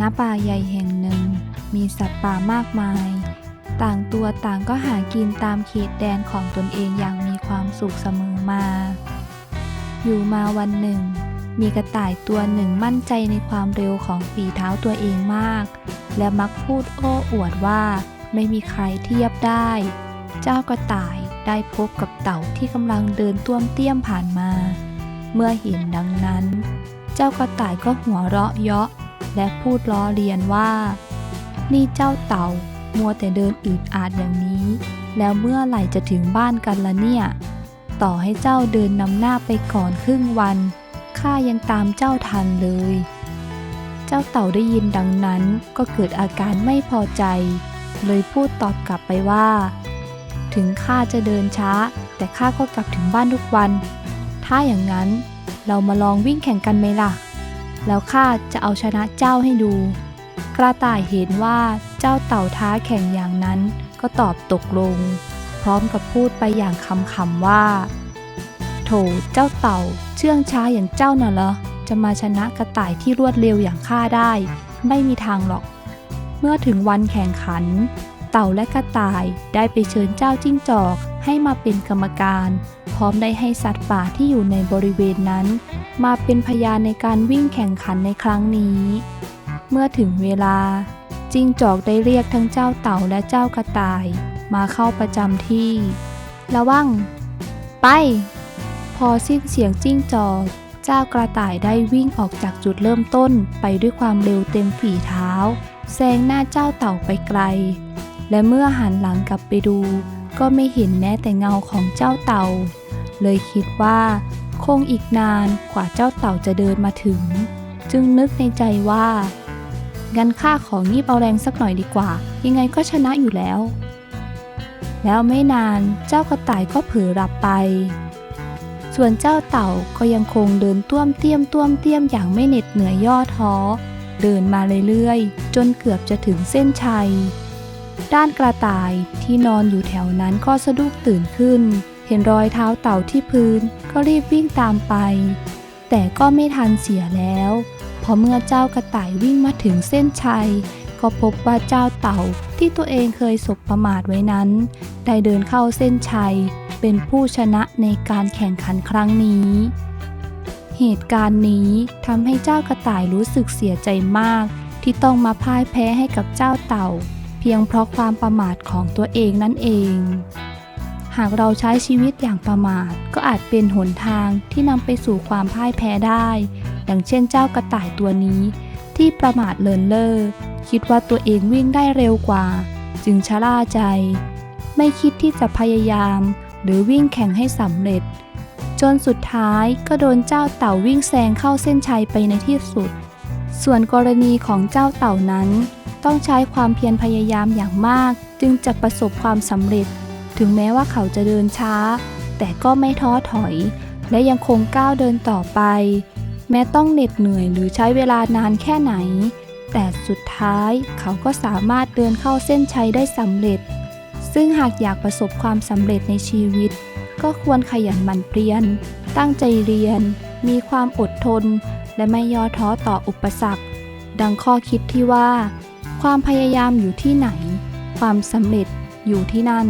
ณป่าใหญ่แห่งหนึ่ง มีสัตว์ป่ามากมาย ต่างตัวต่างก็หากินตามเขตแดนของตนเองอย่างมีความสุขเสมอมา อยู่มาวันหนึ่ง มีกระต่ายตัวหนึ่งมั่นใจในความเร็วของฝีเท้าตัวเองมาก และมักพูดโอ้อวดว่าไม่มีใครเทียบได้ เจ้ากระต่ายได้พบกับเต่าที่กำลังเดินต้วมเตี้ยมผ่านมา เมื่อเห็นดังนั้น เจ้ากระต่ายก็หัวเราะเยาะ และพูดล้อเลียนว่า นี่เจ้าเต่า มัวแต่เดินอืดอาดอย่างนี้ แล้วเมื่อไหร่จะถึงบ้านกันละเนี่ย ต่อให้เจ้าเดินนำหน้าไปก่อนครึ่งวันข้ายังตามเจ้าทันเลย เจ้าเต่าได้ยินดังนั้นก็เกิดอาการไม่พอใจ เลยพูดตอบกลับไปว่า ถึงข้าจะเดินช้า แต่ข้าก็กลับถึงบ้านทุกวัน ถ้าอย่างนั้นเรามาลองวิ่งแข่งกันไหมล่ะ แล้วข้าจะเอาชนะเจ้าให้ดู กระต่ายเห็นว่าเจ้าเต่าท้าแข่งอย่างนั้นก็ตอบตกลง พร้อมกับพูดไปอย่างคำๆว่า โถเจ้าเต่า เชื่องช้าอย่างเจ้าน่ะเหรอจะมาชนะกระต่ายที่รวดเร็วอย่างข้าได้ ไม่มีทางหรอก เมื่อถึงวันแข่งขัน เต่าและกระต่ายได้ไปเชิญเจ้าจิ้งจอกให้มาเป็นกรรมการ ร้อมได้ให้สัตว์ป่าที่อยู่ในบริเวณนั้น มาเป็นพยานในการวิ่งแข่งขันในครั้งนี้ เมื่อถึงเวลา จิ้งจอกได้เรียกทั้งเจ้าเต่าและเจ้ากระต่าย มาเข้าประจำที่ ระวัง ไป พอสิ้นเสียงจิ้งจอก เจ้ากระต่ายได้วิ่งออกจากจุดเริ่มต้นไปด้วยความเร็วเต็มฝีเท้าแซงหน้าเจ้าเต่าไปไกล และเมื่อหันหลังกลับไปดู ก็ไม่เห็นแม้แต่เงาของเจ้าเต่า เลยคิดว่า คงอีกนานกว่าเจ้าเต่าจะเดินมาถึง จึงนึกในใจว่างั้นข้าของีบเอาแรงสักหน่อยดีกว่า ยังไงก็ชนะอยู่แล้ว แล้วไม่นานเจ้ากระต่ายก็เผลอหลับไป ส่วนเจ้าเต่าก็ยังคงเดินต้วมเตี้ยมต้วมเตี้ยมอย่างไม่เหน็ดเหนื่อยย่อท้อ เดินมาเรื่อยๆ จนเกือบจะถึงเส้นชัย ด้านกระต่ายที่นอนอยู่แถวนั้นก็สะดุ้งตื่นขึ้น เห็นรอยเท้าเต่าที่พื้นก็รีบวิ่งตามไป แต่ก็ไม่ทันเสียแล้วเพราะเมื่อเจ้ากระต่ายวิ่งมาถึงเส้นชัย ก็พบว่าเจ้าเต่าที่ตัวเองเคยสบประมาทไว้นั้น ได้เดินเข้าเส้นชัย เป็นผู้ชนะในการแข่งขันครั้งนี้ เหตุการณ์นี้ทำให้เจ้ากระต่ายรู้สึกเสียใจมาก ที่ต้องมาพ่ายแพ้ให้กับเจ้าเต่า เพียงเพราะความประมาทของตัวเองนั่นเอง หากเราใช้ชีวิตอย่างประมาท ก็อาจเป็นหนทางที่นำไปสู่ความพ่ายแพ้ได้ อย่างเช่นเจ้ากระต่ายตัวนี้ ที่ประมาทเลินเล่อคิดว่าตัวเองวิ่งได้เร็วกว่า จึงชะล่าใจ ไม่คิดที่จะพยายาม หรือวิ่งแข่งให้สำเร็จ จนสุดท้ายก็โดนเจ้าเต่าวิ่งแซงเข้าเส้นชัยไปในที่สุด ส่วนกรณีของเจ้าเต่านั้น ต้องใช้ความเพียรพยายามอย่างมาก จึงจะประสบความสำเร็จ ถึงแม้ว่าเขาจะเดินช้า แต่ก็ไม่ท้อถอย และยังคงก้าวเดินต่อไป แม้ต้องเหน็ดเหนื่อยหรือใช้เวลานานแค่ไหน แต่สุดท้ายเขาก็สามารถเดินเข้าเส้นชัยได้สำเร็จ ซึ่งหากอยากประสบความสำเร็จในชีวิต ก็ควรขยันหมั่นเพียร ตั้งใจเรียน มีความอดทน และไม่ย่อท้อต่ออุปสรรค ดังข้อคิดที่ว่า ความพยายามอยู่ที่ไหน ความสำเร็จอยู่ที่นั่น